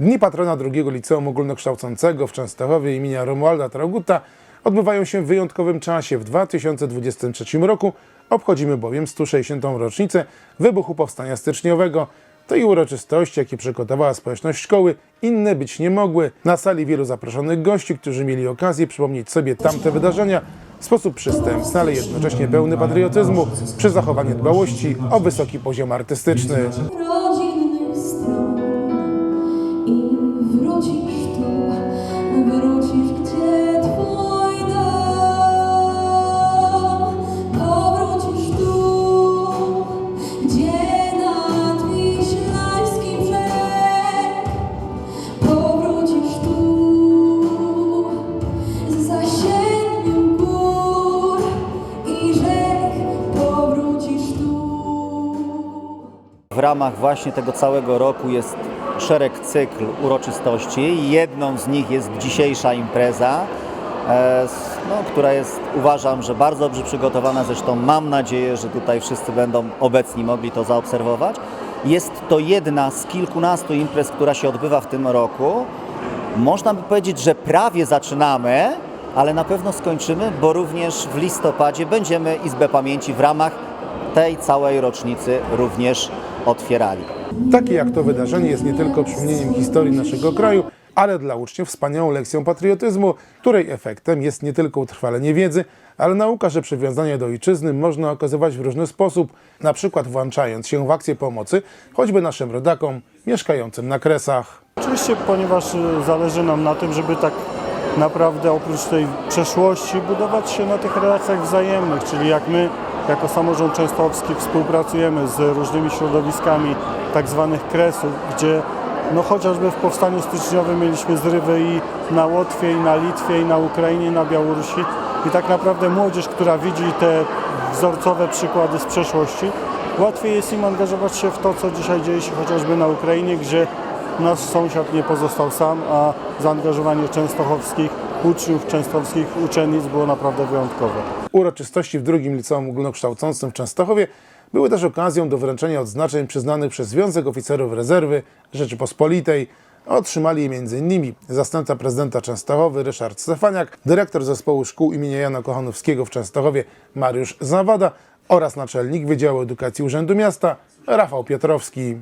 Dni patrona drugiego liceum ogólnokształcącego w Częstochowie imienia Romualda Trauguta odbywają się w wyjątkowym czasie. W 2023 roku obchodzimy bowiem 160. rocznicę wybuchu Powstania Styczniowego. To i uroczystości, jakie przygotowała społeczność szkoły, inne być nie mogły. Na sali wielu zaproszonych gości, którzy mieli okazję przypomnieć sobie tamte wydarzenia w sposób przystępny, ale jednocześnie pełny patriotyzmu, przy zachowaniu dbałości o wysoki poziom artystyczny. Wrócisz tu, wrócisz gdzie twój dom. Powrócisz tu, gdzie nad Wiślański brzeg. Powrócisz tu, za siedmiu gór i rzek. Powrócisz tu. W ramach właśnie tego całego roku jest szereg cykl uroczystości. Jedną z nich jest dzisiejsza impreza, e, no, która jest uważam, że bardzo dobrze przygotowana. Zresztą mam nadzieję, że tutaj wszyscy będą obecni, mogli to zaobserwować. Jest to jedna z kilkunastu imprez, która się odbywa w tym roku. Można by powiedzieć, że prawie zaczynamy, ale na pewno skończymy, bo również w listopadzie będziemy Izbę Pamięci w ramach tej całej rocznicy również otwierali. Takie jak to wydarzenie jest nie tylko przypomnieniem historii naszego kraju, ale dla uczniów wspaniałą lekcją patriotyzmu, której efektem jest nie tylko utrwalenie wiedzy, ale nauka, że przywiązanie do ojczyzny można okazywać w różny sposób, na przykład włączając się w akcję pomocy choćby naszym rodakom mieszkającym na Kresach. Oczywiście, ponieważ y, zależy nam na tym, żeby tak naprawdę oprócz tej przeszłości budować się na tych relacjach wzajemnych, czyli jak my jako samorząd częstochowski współpracujemy z różnymi środowiskami tak zwanych kresów, gdzie no chociażby w powstaniu styczniowym mieliśmy zrywy i na Łotwie, i na Litwie, i na Ukrainie, i na Białorusi i tak naprawdę młodzież, która widzi te wzorcowe przykłady z przeszłości, łatwiej jest im angażować się w to, co dzisiaj dzieje się chociażby na Ukrainie, gdzie nasz sąsiad nie pozostał sam, a zaangażowanie częstochowskich uczniów, częstochowskich uczennic było naprawdę wyjątkowe. Uroczystości w drugim liceum ogólnokształcącym w Częstochowie były też okazją do wręczenia odznaczeń przyznanych przez Związek Oficerów Rezerwy Rzeczypospolitej. Otrzymali je m.in. zastępca prezydenta Częstochowy Ryszard Stefaniak, dyrektor zespołu szkół imienia Jana Kochanowskiego w Częstochowie Mariusz Zawada oraz naczelnik Wydziału Edukacji Urzędu Miasta Rafał Piotrowski.